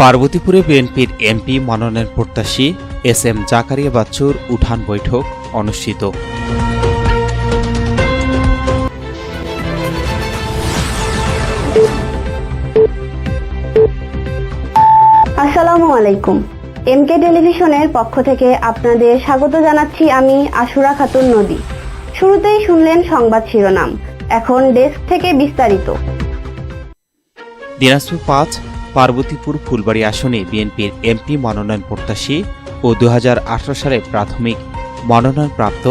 পার্বতীপুরে বিএনপির এমপি মনোনয়ন প্রত্যাশী এস এম জাকারিয়া বাচ্চুর উঠান বৈঠক অনুষ্ঠিত। আসসালামু আলাইকুম। এমকে টেলিভিশনের পক্ষ থেকে আপনাদের স্বাগত জানাচ্ছি আমি আশুরা খাতুন নদী। শুরুতেই শুনলেন সংবাদ শিরোনাম। এখন ডেস্ক থেকে বিস্তারিত। দিনাজপুর পাঁচ পার্বতীপুর ফুলবাড়ি আসনে বিএনপির এমপি মনোনয়ন প্রত্যাশী ও দু সালে প্রাথমিক মনোনয়নপ্রাপ্ত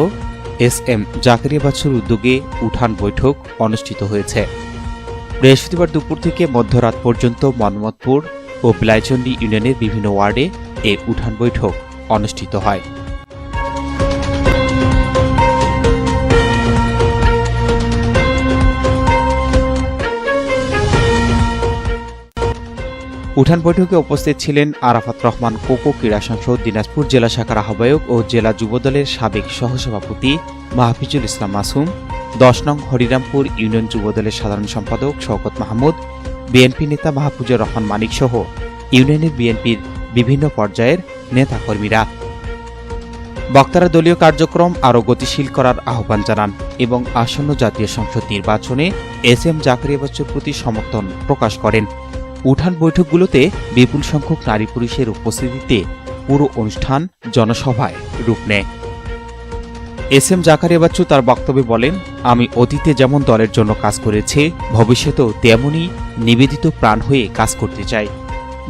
এস এম জাকারিয়া বাচ্চুর উদ্যোগে উঠান বৈঠক অনুষ্ঠিত হয়েছে। বৃহস্পতিবার দুপুর থেকে মধ্যরাত পর্যন্ত মনমতপুর ও বিলাইচন্ডী ইউনিয়নের বিভিন্ন ওয়ার্ডে এ উঠান বৈঠক অনুষ্ঠিত হয়। উঠান বৈঠকে উপস্থিত ছিলেন আরাফাত রহমান কোকো ক্রীড়া সংসদ, দিনাজপুর জেলা শাখার আহ্বায়ক ও জেলা যুবদলের সাবেক সহসভাপতি মাহফিজুল ইসলাম মাসুম, দশ নং হরিরামপুর ইউনিয়ন যুবদলের সাধারণ সম্পাদক শওকত মাহমুদ, বিএনপি নেতা মাহফুজুর রহমান মানিক সহ ইউনিয়নের বিএনপির বিভিন্ন পর্যায়ের নেতাকর্মীরা। বক্তারা দলীয় কার্যক্রম আরও গতিশীল করার আহ্বান জানান এবং আসন্ন জাতীয় সংসদ নির্বাচনে এস এম জাকারিয়া বাচ্চুর প্রতি সমর্থন প্রকাশ করেন। উঠান বৈঠকগুলোতে বিপুল সংখ্যক নারী পুরুষের উপস্থিতিতে পুরো অনুষ্ঠান জনসভায় রূপ নেয়। এস এম জাকারিয়া বাচ্চু তার বক্তব্যে বলেন, আমি অতীতে যেমন দলের জন্য কাজ করেছি, ভবিষ্যতেও তেমনই নিবেদিত প্রাণ হয়ে কাজ করতে চাই।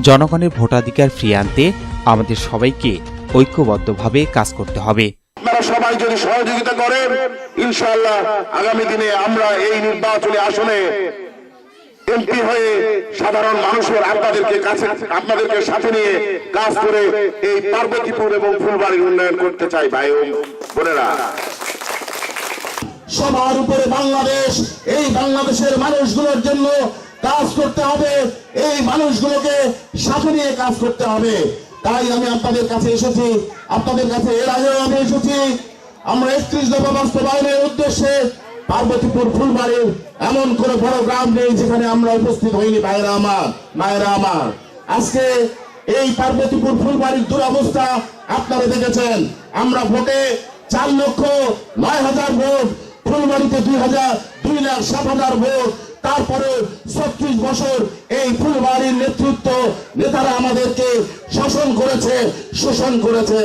জনগণের ভোটাধিকার ফিরিয়ে আনতে আমাদের সবাইকে ঐক্যবদ্ধভাবে কাজ করতে হবে। সবাই যদি সহযোগিতা করেন, ইনশাআল্লাহ আগামী দিনে আমরা এই নির্বাচনী আসনে এমপি হয়ে সাধারণ মানুষের আপনাদেরকে কাছে, আপনাদেরকে সাথে নিয়ে কাজ করে এই পার্বতীপুর এবং ফুলবাড়ির উন্নয়ন করতে চাই ভাই ও বোনেরা। সবার উপরে বাংলাদেশ, এই বাংলাদেশের মানুষগুলোর জন্য কাজ করতে হবে, এই মানুষগুলোকে সাথে নিয়ে কাজ করতে হবে। তাই আমি আপনাদের কাছে এসেছি, আপনাদের কাছে এর আগেও আমি এসেছি। আমরা একত্রিশ দফা বাস্তবায়নের উদ্দেশ্যে পার্বতীপুর ফুলবাড়ির এমন কোন বড় গ্রাম নেই যেখানে আমরা উপস্থিত হইনি ভাইরা আমার, মায়েরা আমার। আজকে এই পার্বতীপুর ফুলবাড়ির দুরবস্থা আপনারা দেখেছেন। আমরা ভোটে চার লক্ষ নয় হাজার ভোট, ফুলবাড়িতে দুই হাজার দুই লাখ সাত হাজার ভোট তারপরে ছত্রিশ বছর এই ফুলবাড়ির নেতৃত্ব নেতারা আমাদেরকে শাসন করেছে, শোষণ করেছে।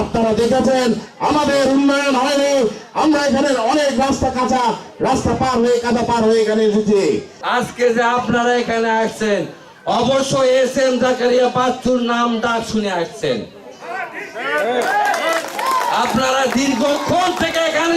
আপনারা দেখেছেন, আমাদের উন্নয়ন হয়নি। আমরা এখানে অনেক রাস্তা কাঁচা, রাস্তা পার হয়ে কাদা পার হয়ে এখানে এসেছি। আজকে যে আপনারা এখানে আসছেন অবশ্য এস জাকারিয়া বাচ্চুর নাম ডাক শুনে আসছেন। আপনারা দীর্ঘক্ষণ থেকে এখানে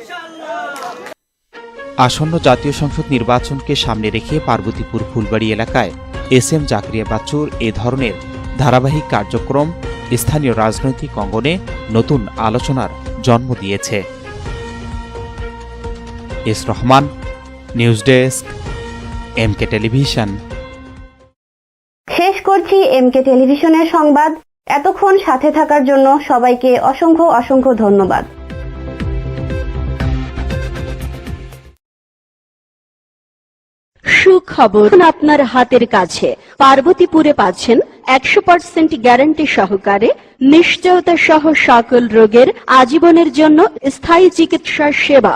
আসন্ন জাতীয় সংসদ নির্বাচনকে সামনে রেখে পার্বতীপুর ফুলবাড়ি এলাকায় এস এম জাকরিয়া বাচ্চুর এ ধরনের ধারাবাহিক কার্যক্রম স্থানীয় রাজনৈতিক অঙ্গনে নতুন আলোচনার জন্ম দিয়েছে। S Rahman, news desk MK television. শেষ করছি এমকে টেলিভিশনের সংবাদ। এতক্ষণ সাথে থাকার জন্য সবাইকে অসংখ্য অসংখ্য ধন্যবাদ। সুখবর আপনার হাতের কাছে। পার্বতীপুরে পাচ্ছেন একশো পার্সেন্ট গ্যারান্টি সহকারে নিশ্চয়তা সহ সকল রোগের আজীবনের জন্য স্থায়ী চিকিৎসা সেবা।